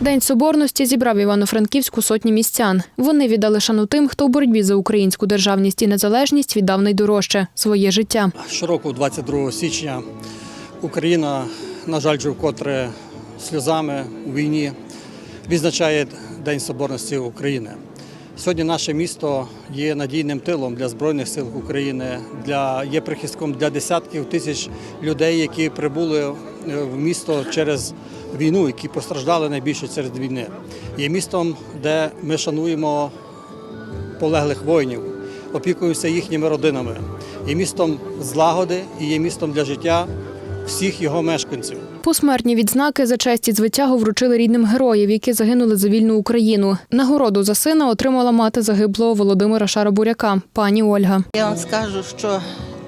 День соборності зібрав Івано-Франківську сотні містян. Вони віддали шану тим, хто у боротьбі за українську державність і незалежність віддав найдорожче своє життя. Щороку, 22 січня, Україна, на жаль, вже вкотре сльозами у війні відзначає День Соборності України. Сьогодні наше місто є надійним тилом для Збройних сил України, для, є прихистком для десятків тисяч людей, які прибули в місто через війну, які постраждали найбільше через війни. Є містом, де ми шануємо полеглих воїнів, опікуємося їхніми родинами. Є містом злагоди і є містом для життя всіх його мешканців. Посмертні відзнаки за честь і звитягу вручили рідним героїв, які загинули за вільну Україну. Нагороду за сина отримала мати загиблого Володимира Шаробуряка, пані Ольга. Я вам скажу, що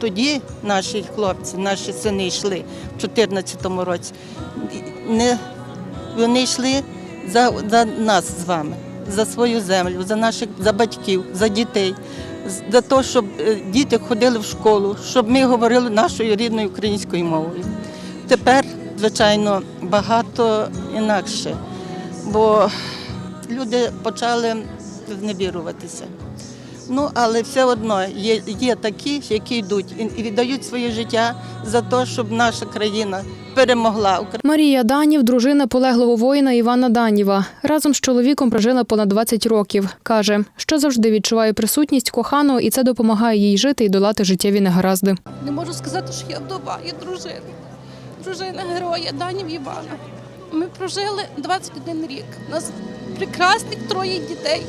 тоді наші хлопці, наші сини йшли в 2014 році. Не, вони йшли за, за нас з вами, за свою землю, за наших за батьків, за дітей, за те, щоб е, діти ходили в школу, щоб ми говорили нашою рідною українською мовою. Тепер, звичайно, багато інакше, бо люди почали зневіруватися. Ну, але все одно є, є такі, які йдуть і- і віддають своє життя за те, щоб наша країна перемогла. Марія Данів, дружина полеглого воїна Івана Данєва. Разом з чоловіком прожила понад 20 років. Каже, що завжди відчуває присутність коханого, і це допомагає їй жити і долати життєві негаразди. Не можу сказати, що я вдова, я дружина. Дружина героя Данів Івана. Ми прожили 21 рік. У нас прекрасних троє дітей.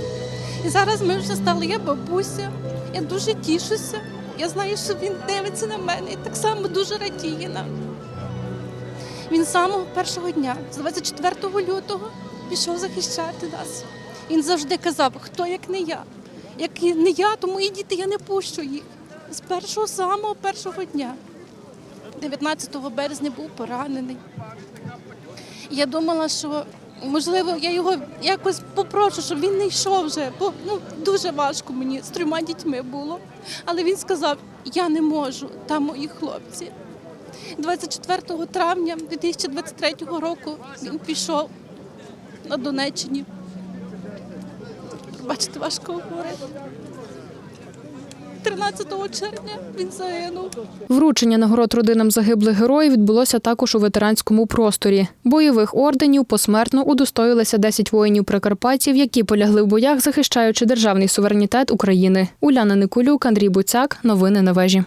І зараз ми вже стали, я бабуся. Я дуже тішуся. Я знаю, що він дивиться на мене і так само дуже радіє нам. Він з самого першого дня, з 24 лютого, пішов захищати нас. Він завжди казав, хто як не я. Як не я, то мої діти я не пущу їх. З першого самого першого дня. 19 березня був поранений. Я думала, що можливо я його якось попрошу, щоб він не йшов вже, бо ну дуже важко мені з трьома дітьми було. Але він сказав: я не можу, там мої хлопці. 24 травня 2023 року він пішов на Донеччині. Бачите, важко говорити. 13 червня він загинув. Вручення нагород родинам загиблих героїв відбулося також у ветеранському просторі. Бойових орденів посмертно удостоїлися 10 воїнів прикарпатців, які полягли в боях, захищаючи державний суверенітет України. Уляна Никулюк, Андрій Буцяк. Новини на вежі.